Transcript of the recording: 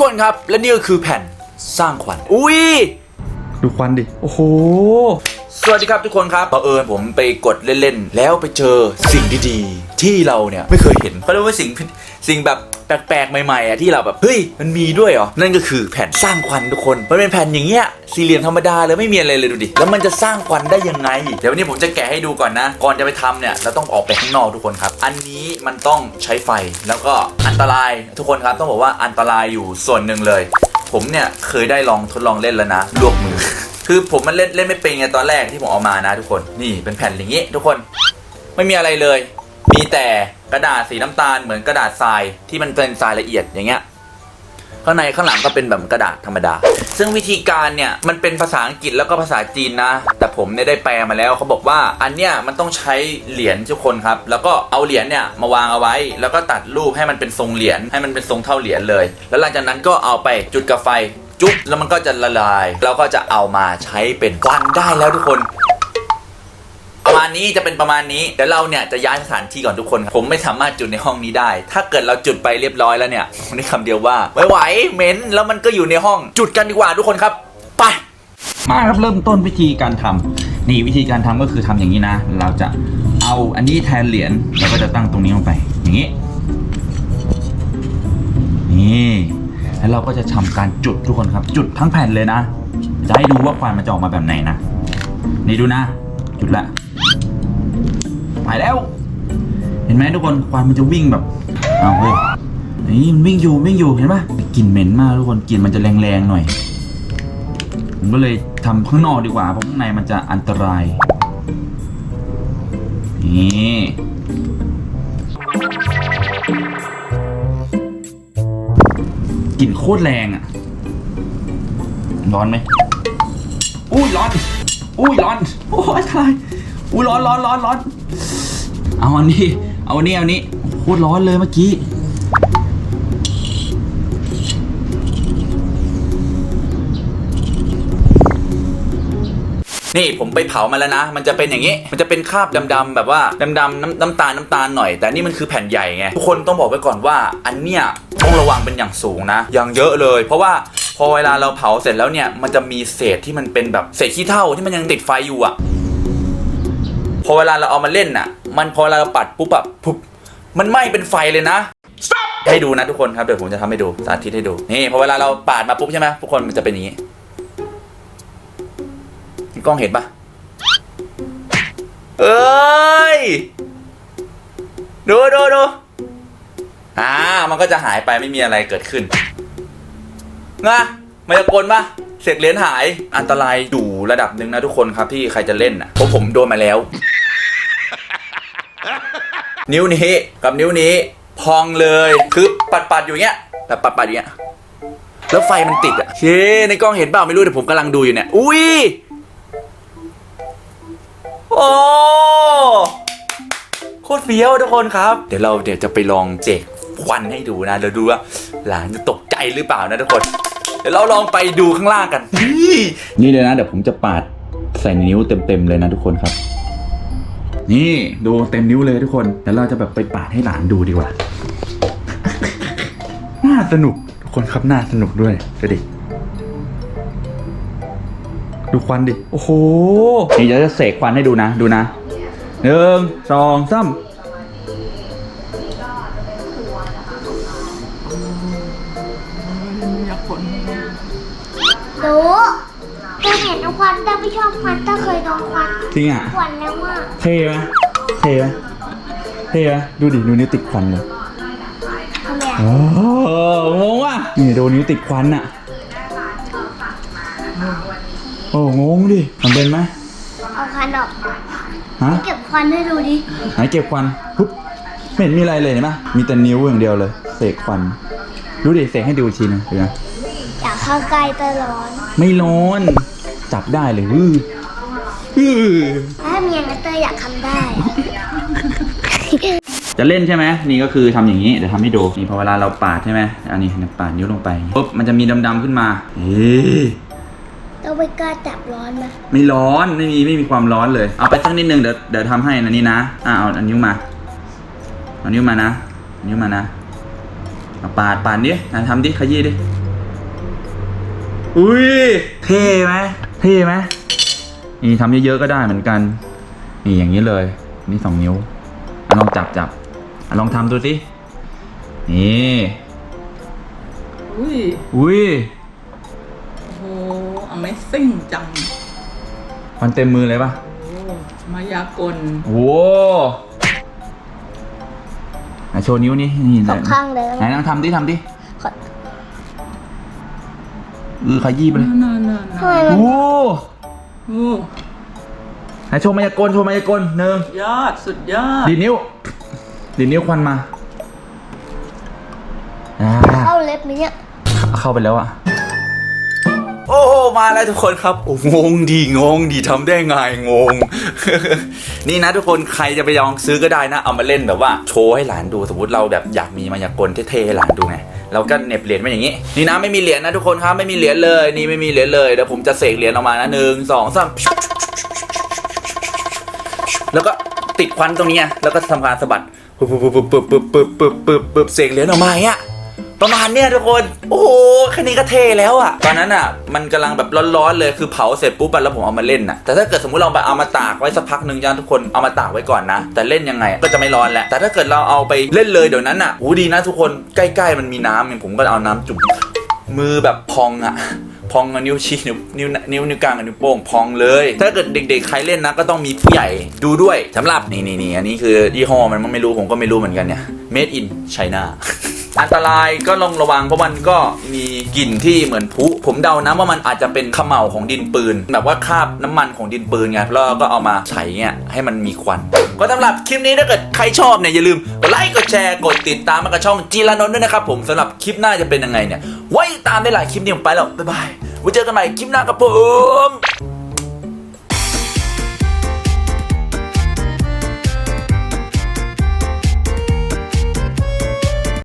คนครับ และนี่ก็คือแผ่นสร้างขวัญอุ้ยดูควันดิ โอ้โห สวัสดีครับทุกคนครับบังเอิญผมไปกดเล่น ๆ แล้วไปเจอสิ่งดี ๆ ที่เราเนี่ย ไม่เคยเห็นเขาเรียกว่าสิ่งสิ่งแบบ แปลกๆใหม่ๆอะที่เราแบบเฮ้ยมันมีด้วยเหรอนั่นก็คือแผ่นสร้างควันทุกคนมันเป็นแผ่นอย่างเงี้ยสี่เหลี่ยมธรรมดาเลยไม่มีอะไรเลยดูดิแล้วมันจะสร้างควันได้ยังไง เดี๋ยววันนี้ผมจะแกะให้ดูก่อนนะ ก่อนจะไปทำเนี่ยเราต้องออกไปข้างนอกทุกคนครับ อันนี้มันต้องใช้ไฟแล้วก็อันตรายทุกคนครับต้องบอกว่าอันตรายอยู่ส่วนหนึ่งเลย ผมเนี่ยเคยได้ลองทดลองเล่นแล้วนะลวกมือ คือผมมันเล่นเล่นไม่เป็นไงตอนแรกที่ผมเอามานะทุกคนนี่เป็นแผ่นอย่างนี้ ทุกคนไม่มีอะไรเลย มีแต่กระดาษสีน้ำตาลเหมือนกระดาษทรายที่มันเป็นทรายละเอียดอย่างเงี้ยข้างในข้างหลังก็เป็นแบบกระดาษธรรมดา ซึ่งวิธีการเนี่ยมันเป็นภาษาอังกฤษแล้วก็ภาษาจีนนะ แต่ผมเนี่ยได้แปลมาแล้วเขาบอกว่าอันเนี้ยมันต้องใช้เหรียญทุกคนครับ แล้วก็เอาเหรียญเนี่ยมาวางเอาไว้ แล้วก็ตัดรูปให้มันเป็นทรงเหรียญให้มันเป็นทรงเท่าเหรียญเลย แล้วหลังจากนั้นก็เอาไปจุดกับไฟจุ๊บแล้วมันก็จะละลาย แล้วก็จะเอามาใช้เป็นควันได้แล้วทุกคน ประมาณนี้จะเป็นประมาณนี้เดี๋ยวเราเนี่ยจะย้ายสถานที่ก่อนทุกคนครับผมไม่สามารถจุดในห้องนี้ได้ ถ้าเกิดเราจุดไปเรียบร้อยแล้วเนี่ยผมได้คำเดียวว่าไม่ไหวเหม็นแล้วมันก็อยู่ในห้อง จุดกันดีกว่าทุกคนครับไปมาครับเริ่มต้นวิธีการทำนี่วิธีการทำก็คือทำอย่างนี้นะ เราจะเอาอันนี้แทนเหรียญแล้วก็จะตั้งตรงนี้ลงไป อย่างนี้นี่แล้วเราก็จะทำการจุดทุกคนครับ จุดทั้งแผ่นเลยนะจะให้ดูว่าควันมันจะออกมาแบบไหนนะ นี่ดูนะ จุดละไปแล้ว เห็นไหมทุกคนควันมันจะวิ่งแบบเอาเฮ้ยนี่มันวิ่งอยู่วิ่งอยู่เห็นปะกลิ่นเหม็นมากทุกคนกลิ่นมันจะแรงๆหน่อย ผมก็เลยทำข้างนอกดีกว่าเพราะข้างในมันจะอันตราย นี่กลิ่นโคตรแรงอะร้อนไหมอุ้ยร้อน อุ้ยร้อน โอ้ยตายอุ้ยร้อนร้อนร้อนร้อน เอาอันนี้ เอาอันนี้เอาอันนี้โคตรร้อนเลยเมื่อกี้นี่ผมไปเผามาแล้วนะ มันจะเป็นอย่างนี้ มันจะเป็นคราบดำๆแบบว่าดำๆน้ำน้ำตาลน้ำตาลหน่อย แต่นี่มันคือแผ่นใหญ่ไง ทุกคนต้องบอกไว้ก่อนว่า อันเนี้ยต้องระวังเป็นอย่างสูงนะ อย่างเยอะเลย เพราะว่าพ อเวลาเราเผาเสร็จแล้วเนี่ยมันจะมีเศษที่มันเป็นแบบเศษขี้เถ้าที่มันยังติดไฟอยู่อะพอเวลาเราเอามาเล่นน่ะ มันพอเวลาเราปัดปุ๊บแบบปุ๊บมันไหม้เป็นไฟเลยนะให้ดูนะทุกคนครับเดี๋ยวผมจะทำให้ดูสาธิตให้ดูนี่พอเวลาเราปาดมาปุ๊บใช่ไหมทุกคนมันจะเป็นอย่างนี้กล้องเห็นปะเอ้ยดูดูดูอ่ามันก็จะหายไปไม่มีอะไรเกิดขึ้น นะมายากลปะเสกเหรียญหายอันตรายอยู่ระดับหนึ่งนะทุกคนครับที่ใครจะเล่นนะเพราะผมโดนมาแล้ว นิ้วนี้กับนิ้วนี้ พองเลยคือปัดปัดๆอยู่เงี้ยแบบปัดปัดๆอย่างเงี้ยแล้วไฟมันติดอะเช่ในกล้องเห็นเปล่าไม่รู้แต่ผมกำลังดูอยู่เนี่ย อุ้ยโอ้โคตรเฟี้ยวทุกคนครับ เดี๋ยวเราเดี๋ยวจะไปลองเจกควันให้ดูนะเดี๋ยวดูว่าหลานจะตกใจหรือเปล่านะทุกคน เดี๋ยวเราลองไปดูข้างล่างกัน นี่เลยนะ เดี๋ยวผมจะปาดใส่นิ้วเต็มๆเลยนะทุกคนครับ นี่ดูเต็มนิ้วเลยทุกคนเดี๋ยวเราจะแบบไปปาดให้หลานดูดีกว่า น่าสนุกทุกคนครับน่าสนุกด้วยดูดิดูควันดิ โอ้โห นี่เดี๋ยวจะเสกควันให้ดูนะ ดูนะหนึ่งสองสาม หนูเคยเห็นควันแต่ไม่ชอบควันแต่เคยโดนควันจริงอะ ควันแล้วว่าเท่ไหมเท่ไหมเท่ไหมดูดิ ดูนิ้วติดควันเลยทำไมโอ้งงว่ะนี่โดนนิ้วติดควันอะโอ้งงดิมันเป็นไหมเอาควันออกฮะ เก็บควันให้ดูดิไหนเก็บควันปุ๊บไม่เห็นมีอะไรเลยเห็นปะมีแต่นิ้วอย่างเดียวเลย เสกควัน ดูดิ เสกให้ดูอีกทีนึงเห็นไหม อยากเข้าใกล้แต่ร้อนไม่ร้อน จับได้เลยอื้ออื้อถ้ามีอย่างนั้นเตยอยากทำได้ จะเล่นใช่ไหมนี่ก็คือทำอย่างนี้เดี๋ยวทำให้ดูนี่พอเวลาเราปาดใช่ไหมอันนี้ปาดนิ้วลงไปปุ๊บมันจะมีดำๆขึ้นมาเอ๊ะต้องไปกล้าจับร้อนไหมไม่ร้อนไม่มีไม่มีความร้อนเลย เอาไปสักนิดนึงเดี๋ยวเดี๋ยวทำให้นะนี่นะอ่าเอาอันนิ้วมาเอานิ้วมานะเอานิ้วมานะเอาปาดปาดดิอะทำดิขยี้ดิ อุ้ยเท่ไหมเท่ไหมนี่ทำเยอะๆก็ได้เหมือนกัน นี่อย่างนี้เลยนี่สองนิ้วอะลองจับจับอะลองทำดูสินี่อุ้ยอุ้ยโอ้ Amazing จังมันเต็มมือเลยปะโอ้มายากลโอ้ไหนโชว์นิ้วนี่นี่สองข้างเลยไหนลองทำดิทำดิขอเออขยี้ไปเลยนั่นนั่นทำไมมันโอ้โอ้ไหนโชว์มายากลโชว์มายากลหนึ่งยอดสุดยอด ดีดนิ้วดีดนิ้วควันมาอ่า เข้าเล็บไหมเนี่ยเข้าไปแล้วอะโอ้โหมาแล้วทุกคนครับโอ้งงดีงงดีทำได้ไงงง นี่นะทุกคนใครจะไปลองซื้อก็ได้นะ เอามาเล่นแบบว่าโชว์ให้หลานดูสมมติเราแบบอยากมีมายากลเท่ๆให้หลานดูไง เราก็เหน็บเหรียญมาอย่างนี้ นี่นะไม่มีเหรียญนะทุกคนครับไม่มีเหรียญเลยนี่ไม่มีเหรียญเลยเดี๋ยวผมจะเสกเหรียญออกมานะหนึ่งสองสามแล้วก็ติดควันตรงนี้แล้วก็ทำการสะบัดปุ๊บปุ๊บปุ๊บปุ๊บปุ๊บปุ๊บปุ๊บเสกเหรียญออกมาเนี้ย ประมาณเนี้ยทุกคน โอ้โหแค่นี้ก็เทแล้วอะตอนนั้นอะมันกำลังแบบร้อนๆเลยคือเผาเสร็จปุ๊บแล้วผมเอามาเล่นอะแต่ถ้าเกิดสมมติเราไปเอามาตากไว้สักพักหนึ่งยันทุกคนเอามาตากไว้ก่อนนะ แต่เล่นยังไงก็จะไม่ร้อนแหละแต่ถ้าเกิดเราเอาไปเล่นเลยเดี๋ยวนั้นอะโอ้ดีนะทุกคนใกล้ๆมันมีน้ำผมก็เอาน้ำจุ่มมือแบบพองอะพองกับนิ้วชี้นิ้วนิ้วนิ้วนิ้วกลางกับนิ้วโป้งพองเลย ถ้าเกิดเด็ก ๆ ใครเล่นนะก็ต้องมีผู้ใหญ่ดูด้วยสำหรับนี่นี่นี่อันนี้คือยี่ห้อมันไม่รู้ผมก็ไม่รู้เหมือนกันเนี่ย made in China อันตรายก็ลองระวังเพราะมันก็มีกลิ่นที่เหมือนพุผมเดานะว่ามันอาจจะเป็นขม่าของดินปืน แบบว่าคราบน้ำมันของดินปืนไงแล้วก็เอามาใช้เงี้ยให้มันมีควัน ก็สำหรับคลิปนี้ถ้าเกิดใครชอบเนี่ยอย่าลืมกดไลค์กดแชร์กดติดตามมากับช่องจีรานนท์ด้วยนะครับผมสำหรับคลิปหน้าจะเป็นยังไงเนี่ยไว้ตามได้หลายคลิปนี้ผมไปแล้วบ๊ายบายไว้เจอกันใหม่คลิปหน้าครับผม